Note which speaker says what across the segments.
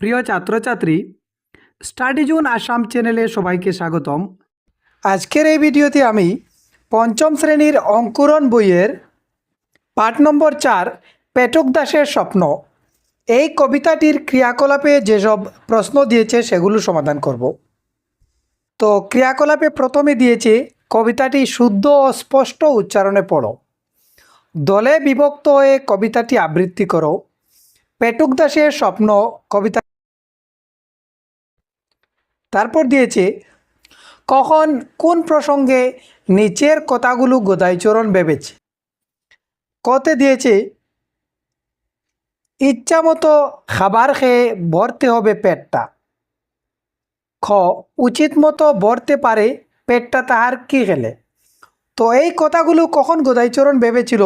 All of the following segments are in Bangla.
Speaker 1: প্রিয় ছাত্রছাত্রী স্টাডি জোন আসাম চ্যানেলে সবাইকে স্বাগতম। আজকের এই ভিডিওতে আমি পঞ্চম শ্রেণির অঙ্কুরণ বইয়ের পাঠ নম্বর চার, পেটক দাসের স্বপ্ন। এই কবিতাটির ক্রিয়াকলাপে যেসব প্রশ্ন দিয়েছে সেগুলো সমাধান করব। তো ক্রিয়াকলাপে প্রথমে দিয়েছে, কবিতাটি শুদ্ধ ও স্পষ্ট উচ্চারণে পড়ো। দলে বিভক্ত হয়ে কবিতাটি আবৃত্তি করো। পেটুক দাসের স্বপ্ন কবিতা তারপর দিয়েছে, কখন কোন প্রসঙ্গে নিচের কথাগুলো গোদাইচরণ ভেবেছে? কতে দিয়েছে, ইচ্ছা মতো খাবার খেয়ে ভরতে হবে পেটটা। খ, উচিত মতো ভরতে পারে, পেটটা তাহার কি খেলে তো এই কথাগুলো কখন গোদাইচরণ ভেবেছিল?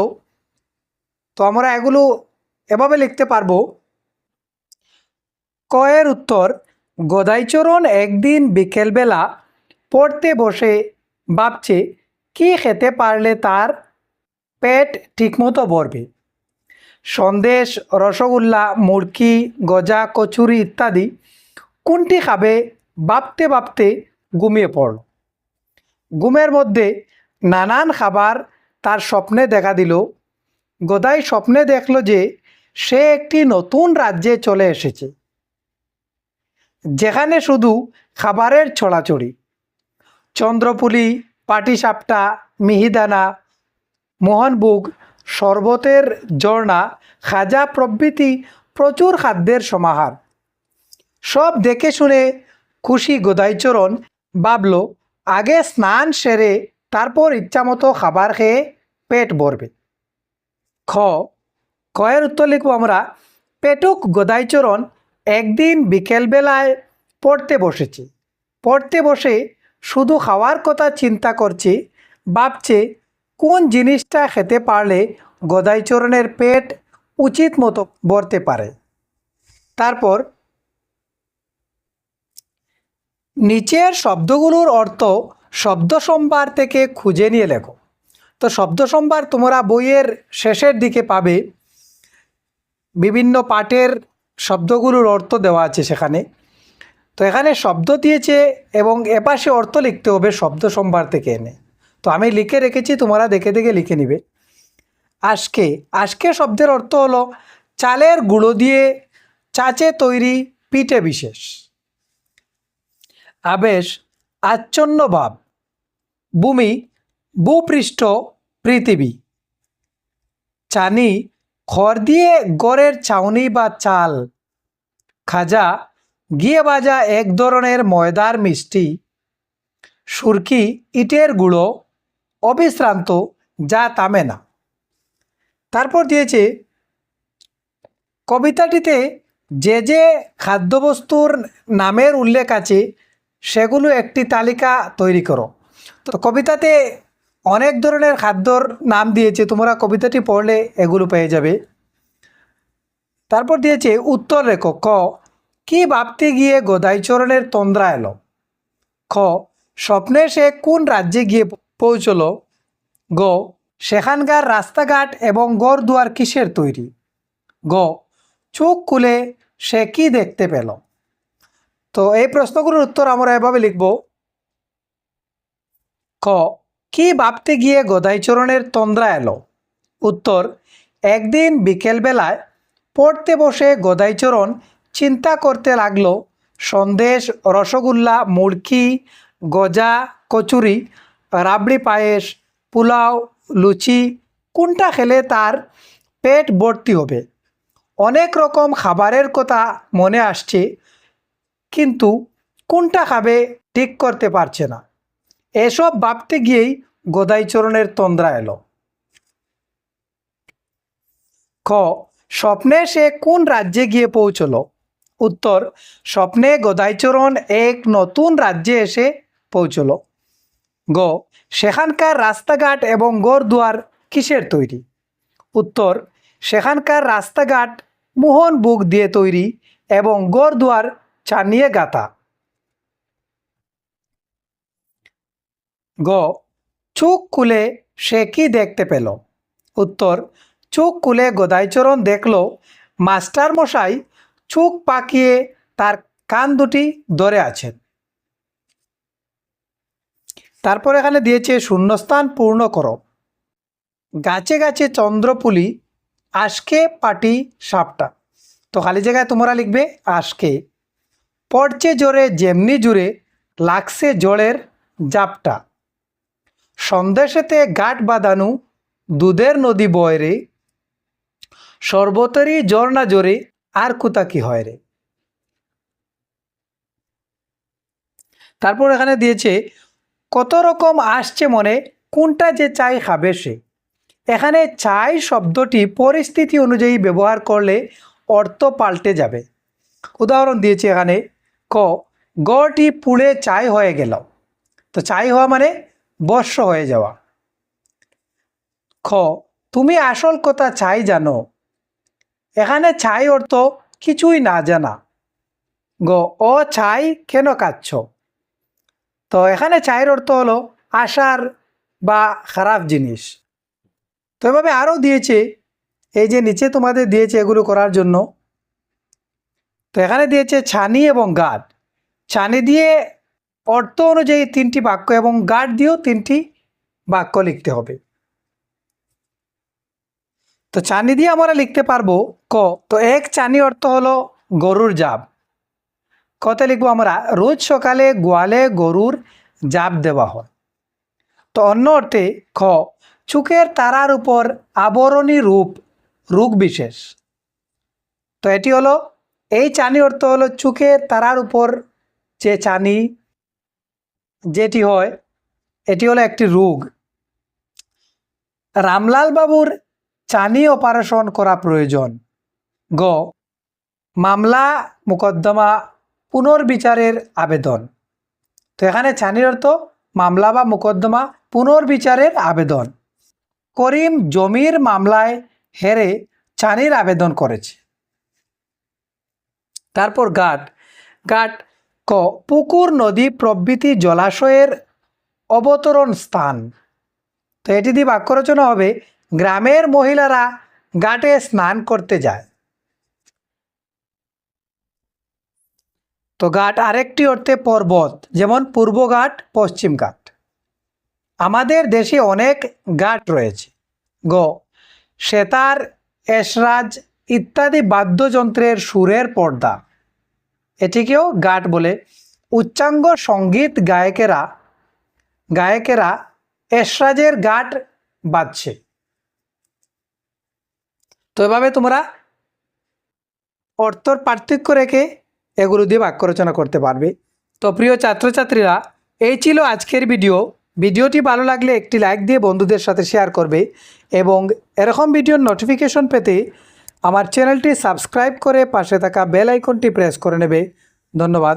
Speaker 1: তো আমরা এগুলো এভাবে লিখতে পারব। কয়ের উত্তর গদাইচরণ একদিন বিকেলবেলা পড়তে বসে ভাবছে, কি খেতে পারলে তার পেট ঠিকমতো ভরবে? সন্দেশ, রসগোল্লা মুড়কি গজা, কচুরি ইত্যাদি কোনটি খাবে ভাবতে ভাবতে ঘুমিয়ে পড়ল। ঘুমের মধ্যে নানান খাবার তার স্বপ্নে দেখা দিল। গদাই স্বপ্নে দেখল যে সে একটি নতুন রাজ্যে চলে এসেছে। যেখানে শুধু খাবারের ছড়াছড়ি চন্দ্রপুলি, পাটিসাপটা, মিহিদানা মোহনবুগ শরবতের ঝর্ণা, খাজা প্রভৃতি প্রচুর খাদ্যের সমাহার। সব দেখে শুনে খুশি গোদাইচরণ ভাবল, আগে স্নান সেরে তারপর ইচ্ছামতো খাবার খেয়ে পেট ভরবে। খ, কয়ের উত্তর লিখব আমরা, পেটুক গদাইচরণ একদিন বিকেলবেলায় পড়তে বসেছি। পড়তে বসে শুধু খাওয়ার কথা চিন্তা করছি, ভাবছে কোন জিনিসটা খেতে পারলে গদাইচরণের পেট উচিত মতো ভরতে পারে। তারপর নিচের শব্দগুলোর অর্থ শব্দ সম্ভার থেকে খুঁজে নিয়ে লেখো। তো শব্দ সম্ভার তোমরা বইয়ের শেষের দিকে পাবে। বিভিন্ন পাঠের শব্দগুলোর অর্থ দেওয়া আছে সেখানে। তো এখানে শব্দ দিয়েছে এবং এপাশে অর্থ লিখতে হবে শব্দ সম্ভার থেকে এনে। তো আমি লিখে রেখেছি, তোমরা দেখে দেখে লিখে নিবে। আজকে আজকে শব্দের অর্থ হলো চালের গুঁড়ো দিয়ে চাচে তৈরি পিঠে বিশেষ। আবেশ, আচ্ছন্ন ভাব। ভূমি, ভূপৃষ্ঠ, পৃথিবী। চানি খড় দিয়ে গড়ের চাউনি বা চাল। খাজা গিয়ে বাজা এক ধরনের ময়দার মিষ্টি। সুরকি, ইটের গুঁড়ো, অবিশ্রান্ত, যা তামে না। তারপর দিয়েছে, কবিতাটিতে যে যে খাদ্যবস্তুর নামের উল্লেখ আছে, সেগুলো একটি তালিকা তৈরি করো। তো কবিতাতে অনেক ধরনের খাদ্যর নাম দিয়েছে, তোমরা কবিতাটি পড়লে এগুলো পেয়ে যাবে। তারপর দিয়েছে, উত্তর রেখো, ক, কি ভাবতে গিয়ে গদাইচরণের তন্দ্রা এলো? খ, স্বপ্নে সে কোন রাজ্যে গিয়ে পৌঁছল? গ, সেখানকার রাস্তাঘাট এবং গড় দুয়ার কিসের তৈরি? গ, চোখ খুলে সে কি দেখতে পেল? তো এই প্রশ্নগুলোর উত্তর আমরা এভাবে লিখব। ক কি ভাবতে গিয়ে গদাইচরণের তন্দ্রা এলো? উত্তর, একদিন বিকেলবেলায় পড়তে বসে গদাইচরণ চিন্তা করতে লাগল, সন্দেশ, রসগোল্লা, মুড়কি, গজা, কচুরি, রাবড়ি পায়েস, পোলাও, লুচি, কোনটা খেলে তার পেট ভর্তি হবে? অনেক রকম খাবারের কথা মনে আসছে, কিন্তু কোনটা খাবে ঠিক করতে পারছে না। এসব ভাবতে গিয়েই গদাইচরণের তন্দ্রা এলো। খ স্বপ্নে সে কোন রাজ্যে গিয়ে পৌঁছলো? উত্তর, স্বপ্নে গদাইচরণ এক নতুন রাজ্যে এসে পৌঁছল। গ, সেখানকার রাস্তাঘাট এবং গড়দুয়ার কিসের তৈরি? উত্তর, সেখানকার রাস্তাঘাট মোহন বুক দিয়ে তৈরি এবং গড়দুয়ার চানিয়ে গাঁথা। গ, চোখ খুলে সে কি দেখতে পেল? উত্তর, চোখ খুলে গদাইচরণ দেখল মাস্টার মশাই চোখ পাকিয়ে তার কান দুটি ধরে আছেন। তারপর এখানে দিয়েছে, শূন্যস্থান পূর্ণ করো। গাছে গাছে চন্দ্রপুলি, আশকে পাটি সাপটা। তো খালি জায়গায় তোমরা লিখবে, আশকে। পড়ছে জোরে, যেমনি জুড়ে লাগছে জলের জাপটা। সন্দেশেতে গাট বাঁধানু, দুধের নদী বয় রে সর্বতরই জ্বর না জোরে আর কুতা কি হয় রে তারপর এখানে দিয়েছে, কত রকম আসছে মনে, কোনটা যে চাই খাবে সে। এখানে চাই শব্দটি পরিস্থিতি অনুযায়ী ব্যবহার করলে অর্থ পাল্টে যাবে। উদাহরণ দিয়েছে এখানে, ক গটি পুড়ে চাই হয়ে গেল। তো চাই হওয়া মানে বর্ষ হয়ে যাওয়া। খ, তুমি আসল কথা চাই জানো। এখানে ছাই অর্থ কিছুই না জানা। গ ও ছাই কেন কাঁদছ? তো এখানে ছাইয়ের অর্থ হলো আশার বা খারাপ জিনিস। তো এভাবে আরও দিয়েছে, এই যে নিচে তোমাদের দিয়েছে এগুলো করার জন্য। তো এখানে দিয়েছে ছানি এবং গাঢ় ছানি দিয়ে অর্থ অনুযায়ী তিনটি বাক্য এবং গার্ড দিয়েও তিনটি বাক্য লিখতে হবে। তো চানি দিয়ে আমরা লিখতে পারব ক। তো এক চানি অর্থ হলো গরুর জাব। কতে লিখব আমরা, রোজ সকালে গোয়ালে গরুর জাব দেওয়া হয়। তো অন্য অর্থে খ, চুকের তারার উপর আবরণী রূপ, রোগ বিশেষ। তো এটি হলো, এই চানি অর্থ হলো চুকের তারার উপর যে চানি যেটি হয়, এটি হলো একটি রোগ। রামলাল বাবুর চানি অপারেশন করা প্রয়োজন। গ, মামলা মোকদ্দমা পুনর্বিচারের আবেদন। তো এখানে চানির অর্থ মামলা বা মোকদ্দমা পুনর্বিচারের আবেদন। করিম জমির মামলায় হেরে চানির আবেদন করেছে। তারপর ঘাট ঘাট ক, পুকুর, নদী, প্রভৃতি জলাশয়ের অবতরণ স্থান। তো এটি দিয়ে বাক্য রচনা হবে, গ্রামের মহিলারা ঘাটে স্নান করতে যায়। তো ঘাট আরেকটি অর্থে পর্বত, যেমন পূর্ব পূর্বঘাট পশ্চিম ঘাট। আমাদের দেশে অনেক ঘাট রয়েছে। গ, সেতার, এসরাজ ইত্যাদি বাদ্যযন্ত্রের সুরের পর্দা। এটিকেও ঘাট বলে। উচ্চাঙ্গ সংগীত গায়কেরা গায়কেরা এসরাজের ঘাট বাজছে। তো এভাবে তোমরা অর্থর পার্থক্য রেখে এগুলো দিয়ে বাক্য রচনা করতে পারবে। তো প্রিয় ছাত্রছাত্রীরা, এই ছিল আজকের ভিডিও। ভিডিওটি ভালো লাগলে একটি লাইক দিয়ে বন্ধুদের সাথে শেয়ার করবে এবং এরকম ভিডিওর নোটিফিকেশন পেতে আমার চ্যানেলটি সাবস্ক্রাইব করে পাশে থাকা বেল আইকনটি প্রেস করে নেবে। ধন্যবাদ।